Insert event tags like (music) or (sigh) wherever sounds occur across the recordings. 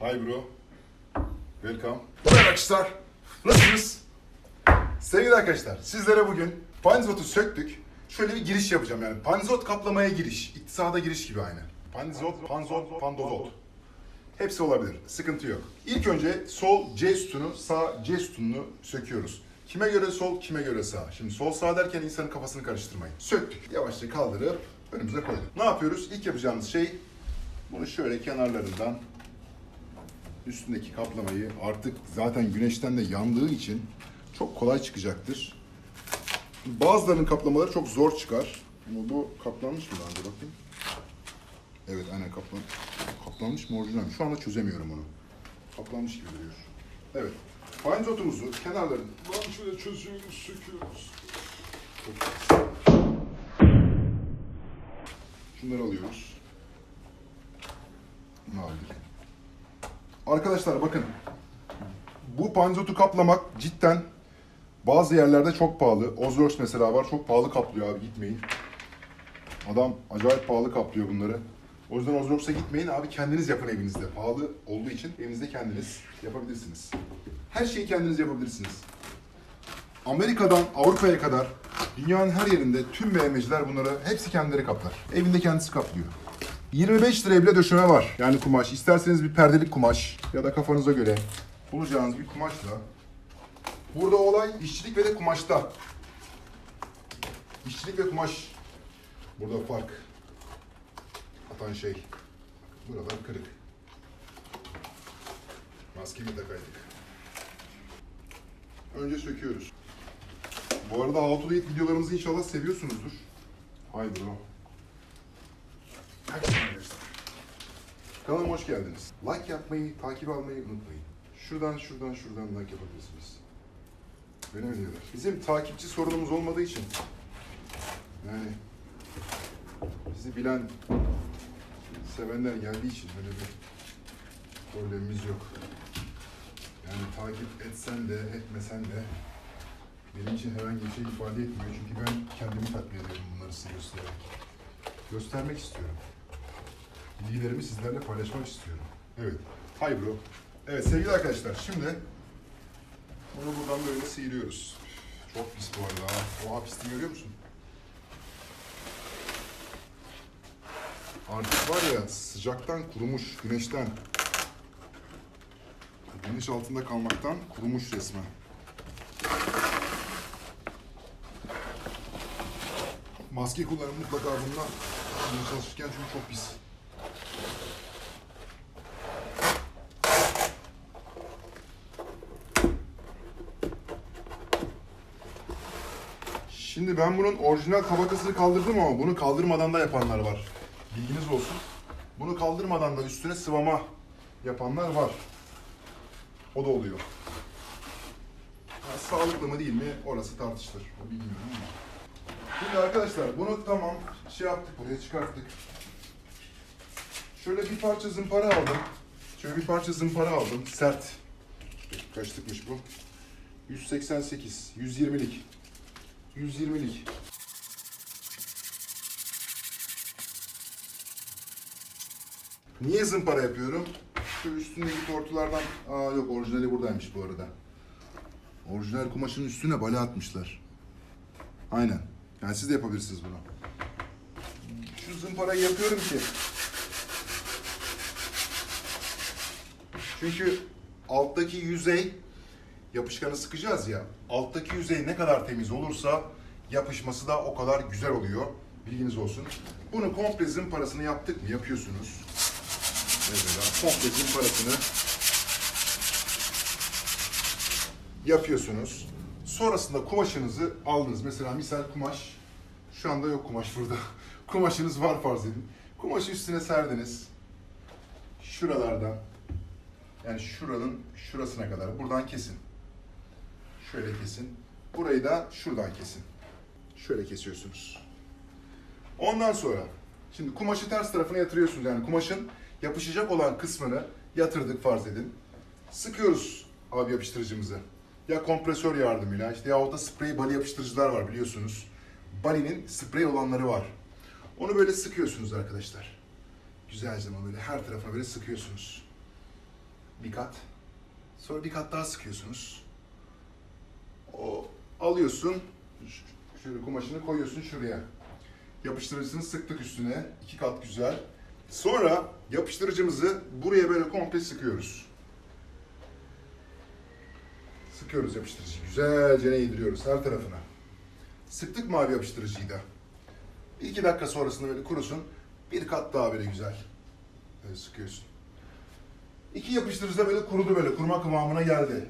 Hi bro. Welcome. Merhaba arkadaşlar. Nasılsınız? Sevgili arkadaşlar, sizlere bugün panzot'u söktük. Şöyle bir giriş yapacağım yani. Panzot kaplamaya giriş. İktisada giriş gibi aynı. Panzot, panzot, pandozot. Hepsi olabilir. Sıkıntı yok. İlk önce sol C sütunu, sağ C sütununu söküyoruz. Kime göre sol, kime göre sağ. Şimdi sol sağ derken insanın kafasını karıştırmayın. Söktük. Yavaşça kaldırıp önümüze koyduk. Ne yapıyoruz? İlk yapacağımız şey bunu şöyle kenarlarından üstündeki kaplamayı artık zaten güneşten de yandığı için çok kolay çıkacaktır. Bazılarının kaplamaları çok zor çıkar. Ama bu kaplanmış mı daha önce bakayım. Evet aynen kaplan. Kaplanmış mı orijinal mi? Şu anda çözemiyorum onu. Kaplanmış gibi duruyor. Evet. Panzotumuzu kenarlarından şöyle çözüyoruz, söküyoruz. Şunları alıyoruz. Bunu aldık. Arkadaşlar bakın. Bu panzotu kaplamak cidden bazı yerlerde çok pahalı. Ozworks mesela var. Çok pahalı kaplıyor abi gitmeyin. Adam acayip pahalı kaplıyor bunları. O yüzden Ozworks'a gitmeyin abi kendiniz yapın evinizde. Pahalı olduğu için evinizde kendiniz yapabilirsiniz. Her şeyi kendiniz yapabilirsiniz. Amerika'dan Avrupa'ya kadar dünyanın her yerinde tüm BMW'ciler bunları hepsi kendileri kaplar. Evinde kendisi kaplıyor. 25 liraya bile döşeme var. Yani kumaş. İsterseniz bir perdelik kumaş ya da kafanıza göre bulacağınız bir kumaşla. Burada olay işçilik ve de kumaşta. İşçilik ve kumaş. Burada fark. Atan şey. Buralar kırık. Maskemi takaydık. Önce söküyoruz. Bu arada How to videolarımızı inşallah seviyorsunuzdur. Haydi bro. Herkese arkadaşlar. Kanalıma hoş geldiniz. Like yapmayı, takip almayı unutmayın. Şuradan, şuradan, şuradan like yapabilirsiniz. Öyle mi diyorlar? Bizim takipçi sorunumuz olmadığı için yani bizi bilen, sevenler geldiği için öyle bir problemimiz yok. Yani takip etsen de etmesen de benim için herhangi bir şey ifade etmiyor. Çünkü ben kendimi tatmin ediyorum bunları size göstererek. Göstermek istiyorum. Bilgilerimi sizlerle paylaşmak istiyorum. Evet. Hi bro. Evet sevgili arkadaşlar şimdi bunu buradan böyle sıyırıyoruz. Çok pis bu arada. ha. Oha pisliği görüyor musun? Artık var ya sıcaktan kurumuş, güneşten. Güneş altında kalmaktan kurumuş resmen. Maske kullanın mutlaka bundan çalışırken çünkü çok pis. Şimdi ben bunun orijinal tabakasını kaldırdım ama bunu kaldırmadan da yapanlar var. Bilginiz olsun. Bunu kaldırmadan da üstüne sıvama yapanlar var. O da oluyor. Ha, sağlıklı mı değil mi orası tartışılır. O bilmiyorum ama. Şimdi arkadaşlar bunu tamam şey yaptık buraya çıkarttık. Şöyle bir parça zımpara aldım. Şöyle bir parça zımpara aldım. Sert. Kaçlıkmış bu? 188, 120'lik. 120'lik. Niye zımpara yapıyorum? Şu üstündeki tortulardan... Aa yok orijinali buradaymış bu arada. Orijinal kumaşın üstüne bala atmışlar. Aynen. Yani siz de yapabilirsiniz bunu. Şu zımparayı yapıyorum ki... Çünkü alttaki yüzey yapışkanı sıkacağız ya. Alttaki yüzey ne kadar temiz olursa yapışması da o kadar güzel oluyor. Bilginiz olsun. Bunu komple zımparasını yaptık mı? Yapıyorsunuz. Mesela komple zımparasını yapıyorsunuz. Sonrasında kumaşınızı aldınız. Mesela misal kumaş. Şu anda yok kumaş burada. (laughs) Kumaşınız var farz edin. Kumaşı üstüne serdiniz. Şuralardan yani şuranın şurasına kadar buradan kesin. Şöyle kesin. Burayı da şuradan kesin. Şöyle kesiyorsunuz. Ondan sonra şimdi kumaşı ters tarafına yatırıyorsunuz. Yani kumaşın yapışacak olan kısmını yatırdık farz edin. Sıkıyoruz abi yapıştırıcımızı. Ya kompresör yardımıyla işte yahut da sprey bali yapıştırıcılar var biliyorsunuz. Bali'nin sprey olanları var. Onu böyle sıkıyorsunuz arkadaşlar. Güzelce ama böyle her tarafına böyle sıkıyorsunuz. bir kat. Sonra bir kat daha sıkıyorsunuz. O alıyorsun. Şöyle kumaşını koyuyorsun şuraya. Yapıştırıcısını sıktık üstüne. iki kat güzel. Sonra yapıştırıcımızı buraya böyle komple sıkıyoruz. Sıkıyoruz yapıştırıcıyı. Güzelce yediriyoruz her tarafına. Sıktık mavi yapıştırıcıyı da. Bir iki dakika sonrasında böyle kurusun. Bir kat daha böyle güzel. Böyle sıkıyorsun. İki yapıştırıcı da böyle kurudu böyle. Kuruma kıvamına geldi.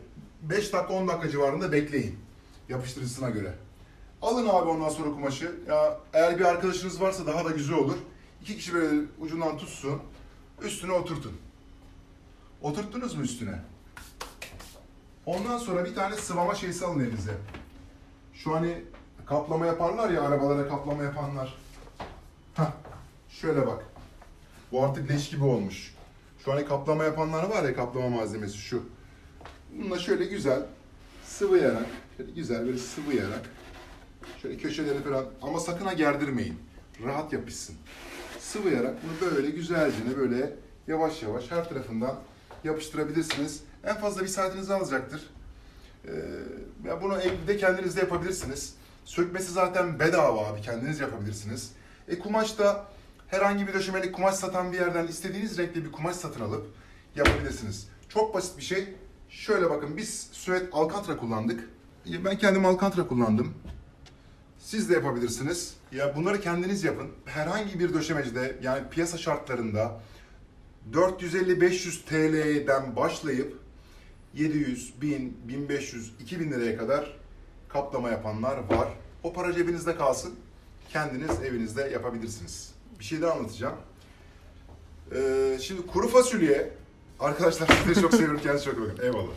5 dakika 10 dakika civarında bekleyin. Yapıştırıcısına göre. Alın abi ondan sonra kumaşı. Ya eğer bir arkadaşınız varsa daha da güzel olur. İki kişi böyle ucundan tutsun. Üstüne oturtun. Oturttunuz mu üstüne? Ondan sonra bir tane sıvama şeysi alın elinize. Şu hani kaplama yaparlar ya arabalara kaplama yapanlar. Hah, şöyle bak. Bu artık leş gibi olmuş. Şu hani kaplama yapanlar var ya kaplama malzemesi şu. Bununla şöyle güzel sıvayarak, şöyle güzel böyle sıvayarak şöyle köşeleri falan ama sakın ha gerdirmeyin. Rahat yapışsın. Sıvayarak bunu böyle güzelce böyle yavaş yavaş her tarafından yapıştırabilirsiniz. En fazla bir saatinizi alacaktır. Ee, bunu evde kendiniz de yapabilirsiniz. Sökmesi zaten bedava abi kendiniz yapabilirsiniz. E kumaş da herhangi bir döşemelik kumaş satan bir yerden istediğiniz renkte bir kumaş satın alıp yapabilirsiniz. Çok basit bir şey. Şöyle bakın biz süet alkantra kullandık. Ben kendim alkantra kullandım. Siz de yapabilirsiniz. Ya bunları kendiniz yapın. Herhangi bir döşemecide yani piyasa şartlarında 450-500 TL'den başlayıp 700, 1000, 1500, 2000 liraya kadar kaplama yapanlar var. O para cebinizde kalsın. Kendiniz evinizde yapabilirsiniz. Bir şey daha anlatacağım. Ee, şimdi kuru fasulye, arkadaşlar sizleri çok seviyorum. Kendinize çok bakın. Eyvallah.